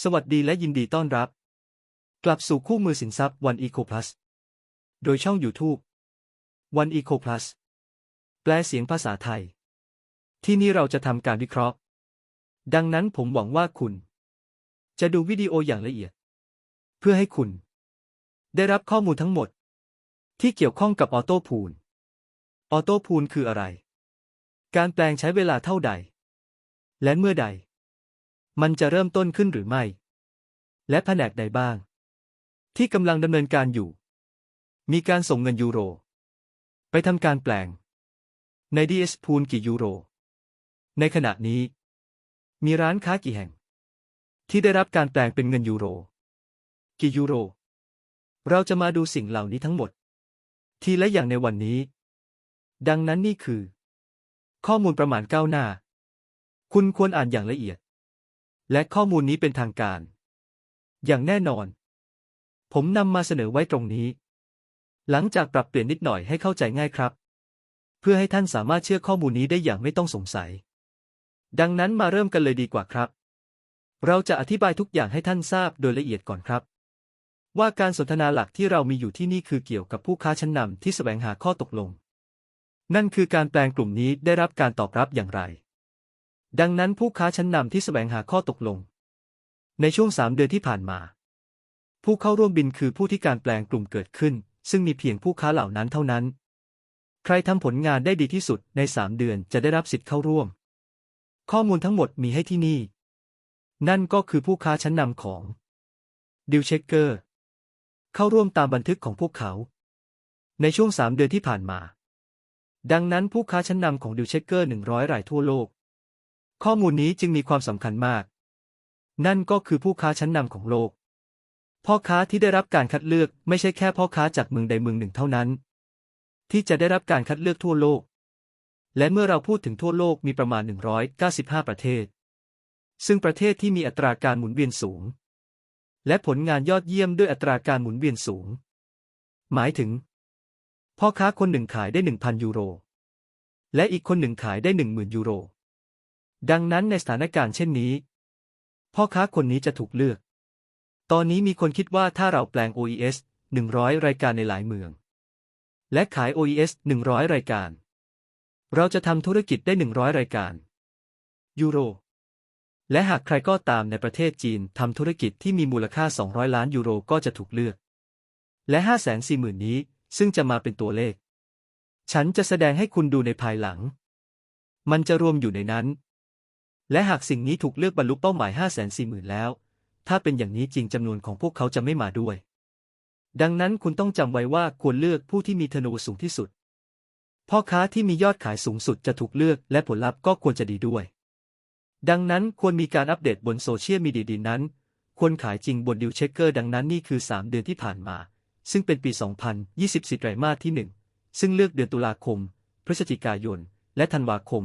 สวัสดีและยินดีต้อนรับ กลับสู่คู่มือสินทรัพย์ One Eco Plus โดยช่อง YouTube One Eco Plus แปลเสียงภาษาไทย ที่นี่เราจะทำการวิเคราะห์ ดังนั้นผมหวังว่าคุณ จะดูวิดีโออย่างละเอียด เพื่อให้คุณ ได้รับข้อมูลทั้งหมด ที่เกี่ยวข้องกับออโต้พูลออโต้พูลคืออะไร การแปลงใช้เวลาเท่าใด และเมื่อใด มันจะเริ่มต้นขึ้นหรือไม่ และแผนกใดบ้าง ที่กำลังดำเนินการอยู่ มีการส่งเงินยูโร ไปทำการแปลง ใน DS พูลกี่ยูโร ในขณะนี้ มีร้านค้ากี่แห่ง ที่ได้รับการแปลงเป็นเงินยูโร กี่ยูโร เราจะมาดูสิ่งเหล่านี้ทั้งหมด ทีละอย่างในวันนี้ ดังนั้นนี่คือ ข้อมูลประมาณก้าวหน้า คุณควรอ่านอย่างละเอียด และข้อมูลนี้เป็นทางการ อย่างแน่นอน ผมนำมาเสนอไว้ตรงนี้ หลังจากปรับเปลี่ยนนิดหน่อยให้เข้าใจง่ายครับ เพื่อให้ท่านสามารถเชื่อข้อมูลนี้ได้อย่างไม่ต้องสงสัย ดังนั้นมาเริ่มกันเลยดีกว่าครับ เราจะอธิบายทุกอย่างให้ท่านทราบโดยละเอียดก่อนครับ ว่าการสนทนาหลักที่เรามีอยู่ที่นี่คือเกี่ยวกับผู้ค้าชั้นนำที่แสวงหาข้อตกลง นั่นคือการแปลงกลุ่มนี้ได้รับการตอบรับอย่างไร ดังนั้นผู้ค้าชั้นนำที่แสวงหาข้อตกลง ในช่วงสามเดือนที่ผ่านมา ผู้เข้าร่วมบินคือผู้ที่การแปลงกลุ่มเกิดขึ้น ซึ่งมีเพียงผู้ค้าเหล่านั้นเท่านั้น ใครทำผลงานได้ดีที่สุดในสามเดือนจะได้รับสิทธิ์เข้าร่วม ข้อมูลทั้งหมดมีให้ที่นี่ นั่นก็คือผู้ค้าชั้นนำของดิวเชคเกอร์เข้าร่วมตามบันทึกของพวกเขา ในช่วงสามเดือนที่ผ่านมา ดังนั้นผู้ค้าชั้นนำของดิวเชคเกอร์หนึ่งร้อยรายทั่วโลก ข้อมูลนี้จึงมีความสำคัญมาก นั่นก็คือผู้ค้าชั้นนำของโลก พ่อค้าที่ได้รับการคัดเลือกไม่ใช่แค่พ่อค้าจากเมืองใดเมืองหนึ่งเท่านั้น ที่จะได้รับการคัดเลือกทั่วโลก และเมื่อเราพูดถึงทั่วโลกมีประมาณ 195 ประเทศ ซึ่งประเทศที่มีอัตราการหมุนเวียนสูง และผลงานยอดเยี่ยมด้วยอัตราการหมุนเวียนสูง หมายถึง พ่อค้าคนหนึ่งขายได้ 1,000 ยูโร และอีกคนหนึ่งขายได้ 10,000 ยูโร ดังนั้นในสถานการณ์เช่นนี้ พ่อค้าคนนี้จะถูกเลือก ตอนนี้มีคนคิดว่าถ้าเราแปลง OES 100 รายการในหลายเมือง และขาย OES 100 รายการ เราจะทำธุรกิจได้ 100 รายการ ยูโร และหากใครก็ตามในประเทศจีนทำธุรกิจที่มีมูลค่า 200 ล้านยูโรก็จะถูกเลือก และ 540,000 นี้ซึ่งจะมาเป็นตัวเลข ฉันจะแสดงให้คุณดูในภายหลัง มันจะรวมอยู่ในนั้น และหากสิ่งนี้ถูกเลือกบรรลุเป้าหมาย 540,000 แล้ว ถ้าเป็นอย่างนี้จริงจำนวนของพวกเขาจะไม่มาด้วย ดังนั้นคุณต้องจำไว้ว่าควรเลือกผู้ที่มีเทโนสูงที่สุด พ่อค้าที่มียอดขายสูงสุดจะถูกเลือกและผลลัพธ์ก็ควรจะดีด้วย ดังนั้นควรมีการอัปเดตบนโซเชียลมีเดียดีนั้น ควรขายจริงบนดิวเช็คเกอร์ดังนั้นนี่คือ 3 เดือนที่ผ่านมา ซึ่งเป็นปี 2024ไตรมาสที่ 1 ซึ่งเลือกเดือนตุลาคม พฤศจิกายน และธันวาคม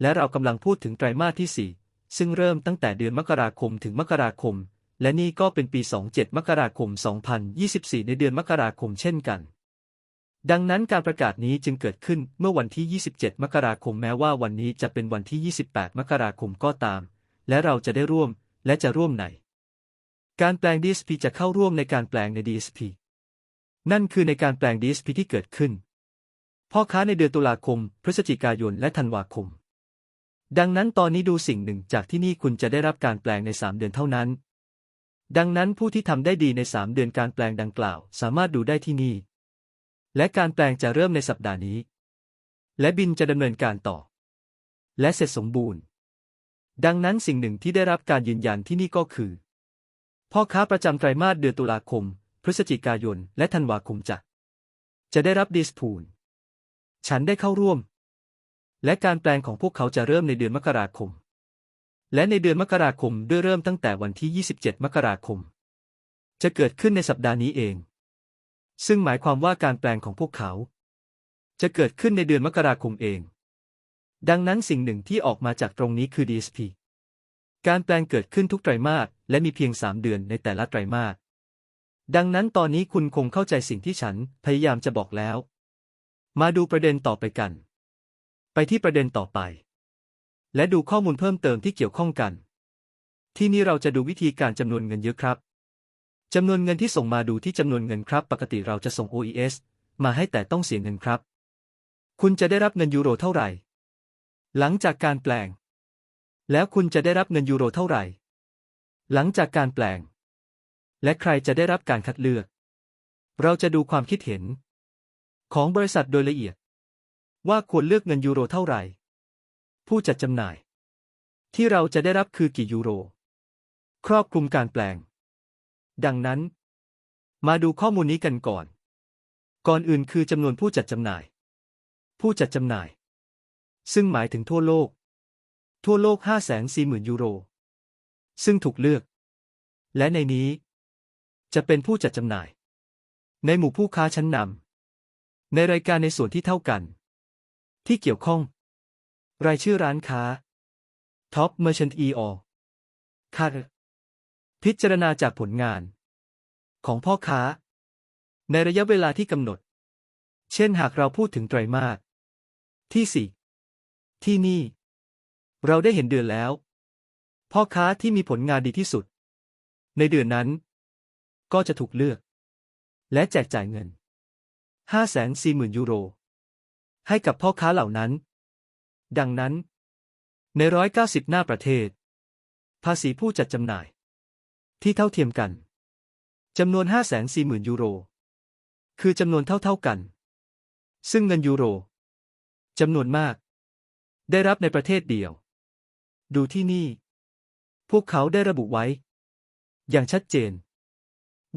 และเรากำลังพูดถึงไตรมาสที่ 4 ซึ่งเริ่มตั้งแต่เดือนมกราคมถึงมกราคม และนี่ก็เป็นปี 27 มกราคม 2024 ในเดือนมกราคมเช่นกัน ดังนั้นการประกาศนี้จึงเกิดขึ้นเมื่อวันที่ 27 มกราคมแม้ว่าวันนี้จะเป็นวันที่ 28 มกราคมก็ตาม และเราจะได้ร่วมและจะร่วมในการแปลง DSP จะเข้าร่วมในการแปลงใน DSP นั่นคือในการแปลง DSP ที่เกิดขึ้น พ่อค้าในเดือนตุลาคม พฤศจิกายน และธันวาคม ดังนั้นตอนนี้ดูสิ่งหนึ่งจากที่นี่คุณจะได้รับการแปลงใน 3 เดือนเท่านั้น ดังนั้นผู้ที่ทำได้ดีใน 3 เดือนการแปลงดังกล่าว สามารถดูได้ที่นี่ และการแปลงจะเริ่มในสัปดาห์นี้ และบินจะดำเนินการต่อ และเสร็จสมบูรณ์ ดังนั้นสิ่งหนึ่งที่ได้รับการยืนยันที่นี่ก็คือ พ่อค้าประจำไตรมาสเดือนตุลาคม พฤศจิกายน และธันวาคมจะจะได้รับดิสพูลฉันได้เข้าร่วม และการแปลงของพวกเขาจะเริ่มในเดือนมกราคม และในเดือนมกราคมด้วยเริ่มตั้งแต่วันที่ 27 มกราคม จะเกิดขึ้นในสัปดาห์นี้เอง ซึ่งหมายความว่าการแปลงของพวกเขา จะเกิดขึ้นในเดือนมกราคมเอง ดังนั้นสิ่งหนึ่งที่ออกมาจากตรงนี้คือ DSP การแปลงเกิดขึ้นทุกไตรมาสและมีเพียง 3 เดือนในแต่ละไตรมาส ดังนั้นตอนนี้คุณคงเข้าใจสิ่งที่ฉันพยายามจะบอกแล้ว มาดูประเด็นต่อไปกัน ไปที่ประเด็นต่อไป และดูข้อมูลเพิ่มเติมที่เกี่ยวข้องกัน ที่นี่เราจะดูวิธีการจำนวนเงินเยอะครับจำนวนเงินที่ส่งมาดูที่จำนวนเงินครับ ปกติเราจะส่ง OES มาให้แต่ต้องเสียเงินครับ คุณจะได้รับเงินยูโรเท่าไหร่ หลังจากการแปลง แล้วคุณจะได้รับเงินยูโรเท่าไหร่ หลังจากการแปลง และใครจะได้รับการคัดเลือก เราจะดูความคิดเห็น ของบริษัทโดยละเอียด ว่าควรเลือกเงินยูโรเท่าไหร่ ผู้จัดจำหน่าย ที่เราจะได้รับคือกี่ยูโร ครอบคลุมการแปลง ดังนั้น มาดูข้อมูลนี้กันก่อน ก่อนอื่นคือจำนวนผู้จัดจำหน่าย ผู้จัดจำหน่าย ซึ่งหมายถึงทั่วโลก ทั่วโลก 540,000 ยูโร ซึ่งถูกเลือก และในนี้ จะเป็นผู้จัดจำหน่าย ในหมู่ผู้ค้าชั้นนำในรายการในส่วนที่เท่ากัน ที่เกี่ยวข้อง รายชื่อร้านค้า Top Merchant EO คาดพิจารณาจากผลงาน ของพ่อค้า ในระยะเวลาที่กำหนด เช่นหากเราพูดถึงไตรมาสที่สี่ที่นี่ เราได้เห็นเดือนแล้ว พ่อค้าที่มีผลงานดีที่สุด ในเดือนนั้น ก็จะถูกเลือก และแจกจ่ายเงิน 540,000 ยูโร ให้กับพ่อค้าเหล่านั้น ดังนั้น ใน190หน้าประเทศ ภาษีผู้จัดจำหน่าย ที่เท่าเทียมกันจำนวน540,000 ยูโร คือจำนวนเท่าๆกัน ซึ่งเงินยูโรจำนวนมาก ได้รับในประเทศเดียว ดูที่นี่ พวกเขาได้ระบุไว้ อย่างชัดเจน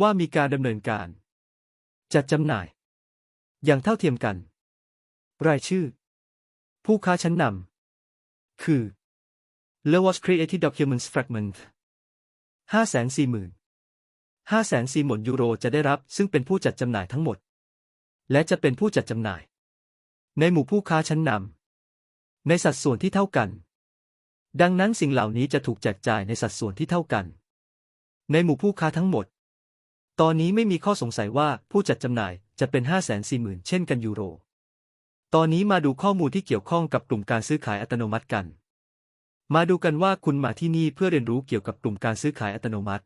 ว่ามีการดำเนินการ จัดจำหน่าย อย่างเท่าเทียมกัน รายชื่อ ผู้ค้าชั้นนำ คือ l e w a s Creative Documents Fragment 540,000 540,000ยูโรจะได้รับซึ่งเป็นผู้จัดจำหน่ายทั้งหมด และจะเป็นผู้จัดจำหน่าย ในหมู่ผู้ค้าชั้นนำ ในสัดส่วนที่เท่ากัน ดังนั้นสิ่งเหล่านี้จะถูกแจกจ่ายในสัดส่วนที่เท่ากัน ในหมู่ผู้ค้าทั้งหมด ตอนนี้ไม่มีข้อสงสัยว่าผู้จัดจำหน่ายจะเป็น 540,000 เช่นกันยูโร ตอนนี้มาดูข้อมูลที่เกี่ยวข้องกับกลุ่มการซื้อขายอัตโนมัติกัน มาดูกันว่าคุณมาที่นี่เพื่อเรียนรู้เกี่ยวกับกลุ่มการซื้อขายอัตโนมัติ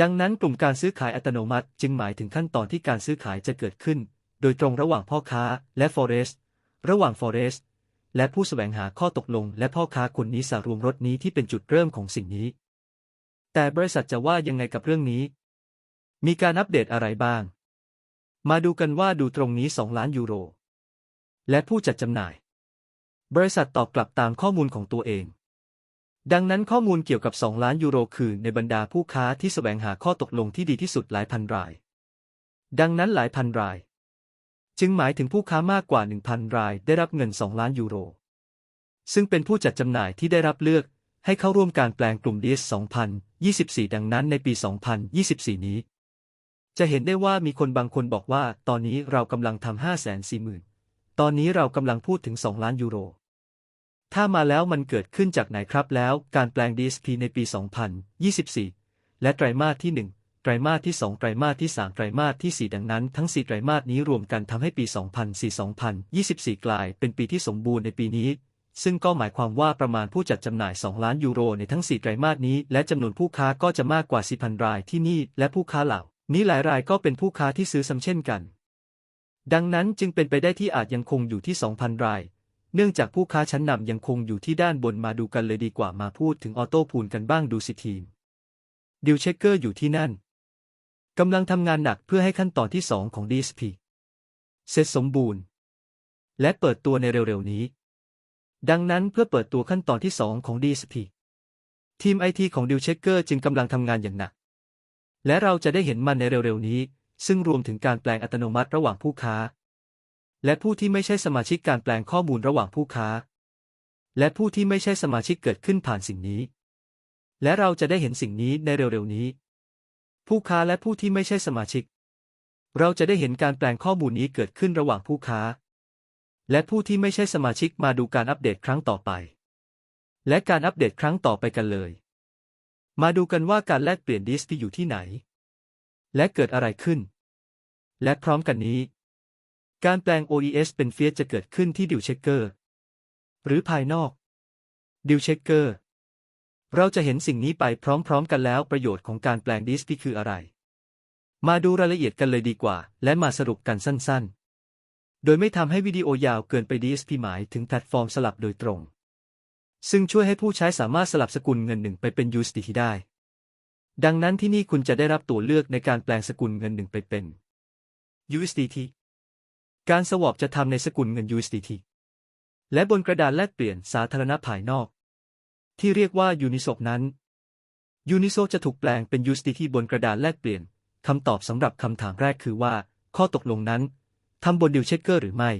ดังนั้นกลุ่มการซื้อขายอัตโนมัติจึงหมายถึงขั้นตอนที่การซื้อขายจะเกิดขึ้น โดยตรงระหว่างพ่อค้าและ Forest ระหว่าง Forest และผู้แสวงหาข้อตกลง และพ่อค้าคนนี้สารวมรถนี้ที่เป็นจุดเริ่มของสิ่งนี้ แต่บริษัทจะว่ายังไงกับเรื่องนี้ มีการอัปเดตอะไรบ้าง มาดูกันว่าดูตรงนี้ 2 ล้านยูโร และผู้จัดจำหน่าย บริษัทตอบกลับตามข้อมูลของตัวเอง ดังนั้นข้อมูลเกี่ยวกับ 2 ล้านยูโรคือในบรรดาผู้ค้าที่แสวงหาข้อตกลงที่ดีที่สุดหลายพันราย ดังนั้นหลายพันราย จึงหมายถึงผู้ค้ามากกว่า 1,000 รายได้รับเงิน 2 ล้านยูโร ซึ่งเป็นผู้จัดจำหน่ายที่ได้รับเลือกให้เข้าร่วมการแปลงกลุ่ม DS 2024 ดังนั้นในปี 2024 นี้ จะเห็นได้ว่ามีคนบางคนบอกว่า ตอนนี้เรากำลังทำ540,000 ตอนนี้เรากำลังพูดถึง 2 ล้านยูโร ถ้ามาแล้วมันเกิดขึ้นจากไหนครับแล้ว การแปลง DSP ในปี 2024 และไตรมาสที่ 1 ไตรมาสที่ 2 ไตรมาสที่ 3 ไตรมาสที่ 4 ดังนั้น ทั้ง 4 ไตรมาสนี้รวมกันทำให้ปี 2004-2024 กลายเป็นปีที่สมบูรณ์ในปีนี้ ซึ่งก็หมายความว่าประมาณผู้จัดจำหน่าย 2 ล้านยูโรในทั้ง 4 ไตรมาสนี้ และจำนวนผู้ค้าก็จะมากกว่า 4,000 รายที่นี่ และผู้ค้าเหล่านี้หลายรายก็เป็นผู้ค้าที่ซื้อซ้ำเช่นกัน ดังนั้นจึงเป็นไปได้ที่อาจยังคงอยู่ที่ 2,000 ราย เนื่องจากผู้ค้าชั้นนำยังคงอยู่ที่ด้านบนมาดูกันเลยดีกว่ามาพูดถึงออโต้พูลกันบ้างดูสิทีมดิวเชคเกอร์อยู่ที่นั่นกำลังทำงานหนักเพื่อให้ขั้นตอนที่ 2 ของ DSP เสร็จสมบูรณ์ และเปิดตัวในเร็วๆนี้ ดังนั้นเพื่อเปิดตัวขั้นตอนที่ 2 ของ DSP ทีมไอทีของดิวเชคเกอร์จึงกำลังทำงานอย่างหนัก และเราจะได้เห็นมันในเร็วๆนี้ ซึ่งรวมถึงการแปลงอัตโนมัติระหว่างผู้ค้า และผู้ที่ไม่ใช่สมาชิกการแปลงข้อมูลระหว่างผู้ค้า และผู้ที่ไม่ใช่สมาชิกเกิดขึ้นผ่านสิ่งนี้ และเราจะได้เห็นสิ่งนี้ในเร็วๆนี้ ผู้ค้าและผู้ที่ไม่ใช่สมาชิก เราจะได้เห็นการแปลงข้อมูลนี้เกิดขึ้นระหว่างผู้ค้า และผู้ที่ไม่ใช่สมาชิกมาดูการอัปเดตครั้งต่อไป และการอัปเดตครั้งต่อไปกันเลย มาดูกันว่าการแลกเปลี่ยนดิสก์อยู่ที่ไหน และเกิดอะไรขึ้น และพร้อมกันนี้ การแปลง OES เป็นเฟียจะเกิดขึ้นที่ดิวเชคเกอร์ หรือภายนอกดิวเชคเกอร์ เราจะเห็นสิ่งนี้ไปพร้อมๆกันแล้วประโยชน์ของการแปลง DSP คืออะไร มาดูรายละเอียดกันเลยดีกว่า และมาสรุปกันสั้นๆโดยไม่ทำให้วิดีโอยาวเกินไป DSP หมายถึงแพลตฟอร์มสลับโดยตรง ซึ่งช่วยให้ผู้ใช้สามารถสลับสกุลเงินหนึ่งไปเป็น USDT ได้ ดังนั้นที่นี่คุณจะได้รับตัวเลือกในการแปลงสกุลเงินหนึ่งไปเป็น USDT การสวอปจะทำในสกุลเงิน USDT และบนกระดานแลกเปลี่ยนสาธารณะภายนอก ที่เรียกว่า Uniswap นั้น Uniswap จะถูกแปลงเป็น USDT บนกระดานแลกเปลี่ยนคำตอบสำหรับคำถามแรกคือว่า ข้อตกลงนั้นทำบนดิวเชคเกอร์หรือไม่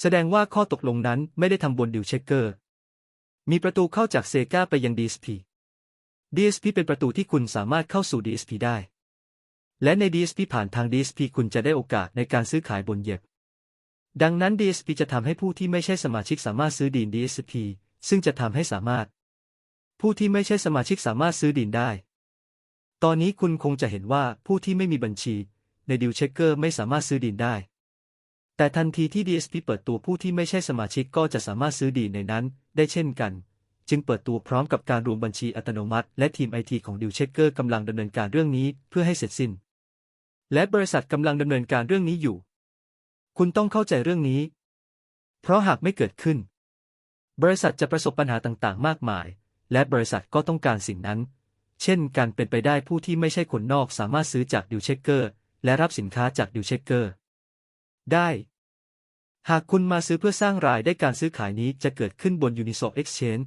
แสดงว่าข้อตกลงนั้นไม่ได้ทำบนดิวเชคเกอร์มีประตูเข้าจากเซกาไปยัง DSP DSP เป็นประตูที่คุณสามารถเข้าสู่ DSP ได้ และใน DSP ผ่านทาง DSP คุณจะได้โอกาสในการซื้อขายบนเย็บดังนั้น DSP จะทำให้ผู้ที่ไม่ใช่สมาชิกสามารถซื้อดีน DSP ซึ่งจะทำให้สามารถ ผู้ที่ไม่ใช่สมาชิกสามารถซื้อดีนได้ ตอนนี้คุณคงจะเห็นว่าผู้ที่ไม่มีบัญชี ในดิวเชคเกอร์ไม่สามารถซื้อดีนได้ แต่ทันทีที่ DSP เปิดตัวผู้ที่ไม่ใช่สมาชิกก็จะสามารถซื้อดีนในนั้นได้เช่นกัน จึงเปิดตัวพร้อมกับการรวมบัญชีอัตโนมัติ และทีมไอทีของดิวเชคเกอร์กำลังดำเนินการเรื่องนี้เพื่อให้เสร็จสิ้น และบริษัทกำลังดำเนินการเรื่องนี้อยู่ คุณต้องเข้าใจเรื่องนี้ เพราะหากไม่เกิดขึ้น บริษัทจะประสบปัญหาต่างๆ มากมาย และบริษัทก็ต้องการสิ่งนั้น เช่น การเป็นไปได้ผู้ที่ไม่ใช่คนนอกสามารถซื้อจากดิวเชคเกอร์และรับสินค้าจากดิวเชคเกอร์ได้ หากคุณมาซื้อเพื่อสร้างรายได้การซื้อขายนี้จะเกิดขึ้นบน Uniswap Exchange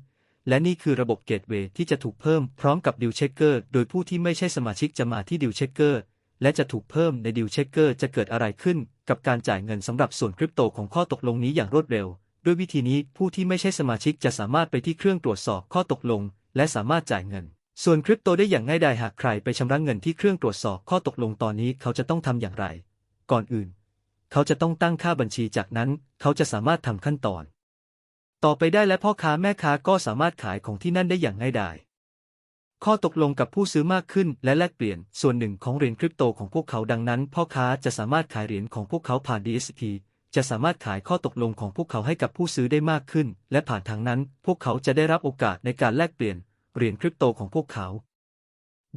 และนี่คือระบบเกตเวย์ที่จะถูกเพิ่มพร้อมกับดิวเชคเกอร์โดยผู้ที่ไม่ใช่สมาชิกจะมาที่ดิวเชคเกอร์และจะถูกเพิ่มในดิวเชคเกอร์จะเกิดอะไรขึ้น กับการจ่ายเงินสำหรับส่วนคริปโตของข้อตกลงนี้อย่างรวดเร็ว ด้วยวิธีนี้ผู้ที่ไม่ใช่สมาชิกจะสามารถไปที่เครื่องตรวจสอบข้อตกลง และสามารถจ่ายเงิน ส่วนคริปโตได้อย่างง่ายดายหากใครไปชำระเงินที่เครื่องตรวจสอบข้อตกลงตอนนี้เขาจะต้องทำอย่างไร ก่อนอื่น เขาจะต้องตั้งค่าบัญชีจากนั้น เขาจะสามารถทำขั้นตอน ต่อไปได้และพ่อค้าแม่ค้าก็สามารถขายของที่นั่นได้อย่างง่ายดายข้อตกลงกับผู้ซื้อมากขึ้นและแลกเปลี่ยนส่วนหนึ่งของเหรียญคริปโตของพวกเขาดังนั้น พ่อค้าจะสามารถขายเหรียญของพวกเขาผ่าน DSP จะสามารถขายข้อตกลงของพวกเขาให้กับผู้ซื้อได้มากขึ้น และผ่านทางนั้น พวกเขาจะได้รับโอกาสในการแลกเปลี่ยนเหรียญคริปโตของพวกเขา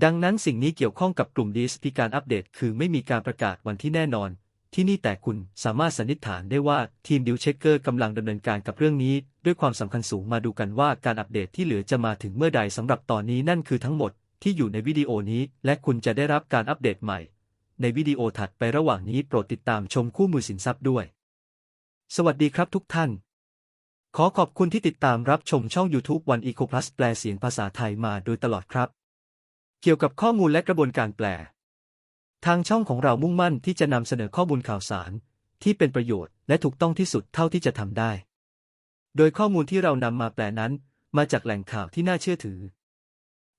ดังนั้นสิ่งนี้เกี่ยวข้องกับกลุ่ม DSP การอัปเดต คือไม่มีการประกาศวันที่แน่นอน ที่นี่แต่คุณสามารถสันนิษฐานได้ว่าทีมดิวเชคเกอร์กำลังดำเนินการกับเรื่องนี้ ด้วยความสำคัญสูงมาดูกันว่าการอัปเดตที่เหลือจะมาถึงเมื่อใดสำหรับตอนนี้นั่นคือทั้งหมดที่อยู่ในวิดีโอนี้ และคุณจะได้รับการอัปเดตใหม่ ในวิดีโอถัดไประหว่างนี้โปรดติดตามชมคู่มือสินทรัพย์ด้วย สวัสดีครับทุกท่าน ขอขอบคุณที่ติดตามรับชมช่อง YouTube วัน Eco Plus แปลเสียงภาษาไทยมาโดยตลอดครับ เกี่ยวกับข้อมูลและกระบวนการแปล ทางช่องของเรามุ่งมั่นที่จะนำเสนอข้อมูลข่าวสาร ที่เป็นประโยชน์และถูกต้องที่สุดเท่าที่จะทำได้ โดยข้อมูลที่เรานำมาแปลนั้น มาจากแหล่งข่าวที่น่าเชื่อถือ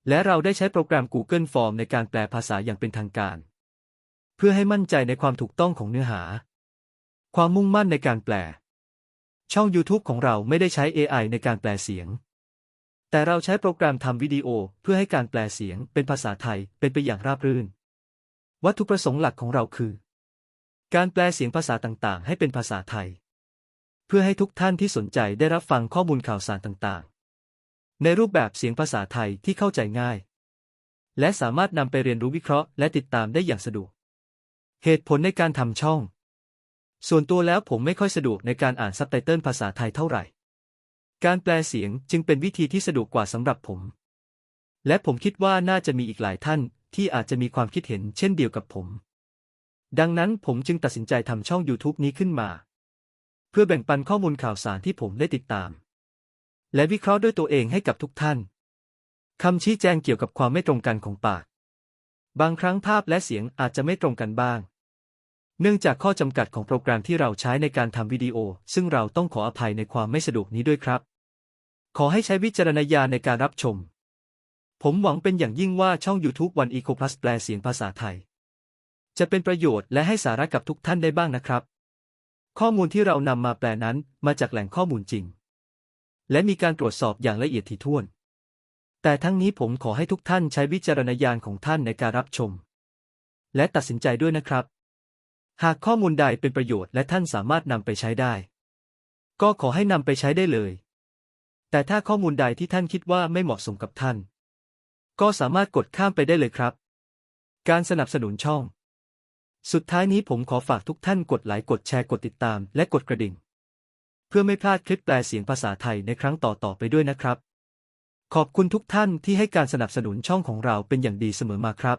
และเราได้ใช้โปรแกรม Google Form ในการแปลภาษาอย่างเป็นทางการ เพื่อให้มั่นใจในความถูกต้องของเนื้อหา ความมุ่งมั่นในการแปล ช่อง YouTube ของเราไม่ได้ใช้ AI ในการแปลเสียง แต่เราใช้โปรแกรมทำวิดีโอเพื่อให้การแปลเสียงเป็นภาษาไทยเป็นไปอย่างราบรื่น วัตถุประสงค์หลักของเราคือ การแปลเสียงภาษาต่างๆ ให้เป็นภาษาไทย เพื่อให้ทุกท่านที่สนใจได้รับฟังข้อมูลข่าวสารต่างๆ ในรูปแบบเสียงภาษาไทยที่เข้าใจง่าย และสามารถนำไปเรียนรู้วิเคราะห์และติดตามได้อย่างสะดวก เหตุผลในการทำช่อง ส่วนตัวแล้วผมไม่ค่อยสะดวกในการอ่านซับไตเติลภาษาไทยเท่าไหร่ การแปลเสียงจึงเป็นวิธีที่สะดวกกว่าสำหรับผม และผมคิดว่าน่าจะมีอีกหลายท่านที่อาจจะมีความคิดเห็นเช่นเดียวกับผม ดังนั้นผมจึงตัดสินใจทำช่อง YouTube นี้ขึ้นมา พื่อแบ่งปันข้อมูลข่าวสารที่ผมได้ติดตาม และวิเคราะห์ด้วยตัวเองให้กับทุกท่านคำชี้แจงเกี่ยวกับความไม่ตรงกันของปาก บางครั้งภาพและเสียงอาจจะไม่ตรงกันบ้าง เนื่องจากข้อจำกัดของโปรแกรมที่เราใช้ในการทำวิดีโอ ซึ่งเราต้องขออภัยในความไม่สะดวกนี้ด้วยครับ ขอให้ใช้วิจารณญาณในการรับชม ผมหวังเป็นอย่างยิ่งว่าช่อง YouTube วัน Eco Plus แปลเสียงภาษาไทย จะเป็นประโยชน์และให้สาระกับทุกท่านได้บ้างนะครับ ข้อมูลที่เรานำมาแปลนั้นมาจากแหล่งข้อมูลจริง และมีการตรวจสอบอย่างละเอียดถี่ถ้วน แต่ทั้งนี้ผมขอให้ทุกท่านใช้วิจารณญาณของท่านในการรับชม และตัดสินใจด้วยนะครับ หากข้อมูลใดเป็นประโยชน์และท่านสามารถนำไปใช้ได้ ก็ขอให้นำไปใช้ได้เลย แต่ถ้าข้อมูลใดที่ท่านคิดว่าไม่เหมาะสมกับท่าน ก็สามารถกดข้ามไปได้เลยครับ การสนับสนุนช่อง สุดท้ายนี้ผมขอฝากทุกท่านกดไลค์กดแชร์กดติดตาม และกดกระดิ่ง เพื่อไม่พลาดคลิปแปลเสียงภาษาไทยในครั้งต่อๆไปด้วยนะครับ ขอบคุณทุกท่านที่ให้การสนับสนุนช่องของเราเป็นอย่างดีเสมอมาครับ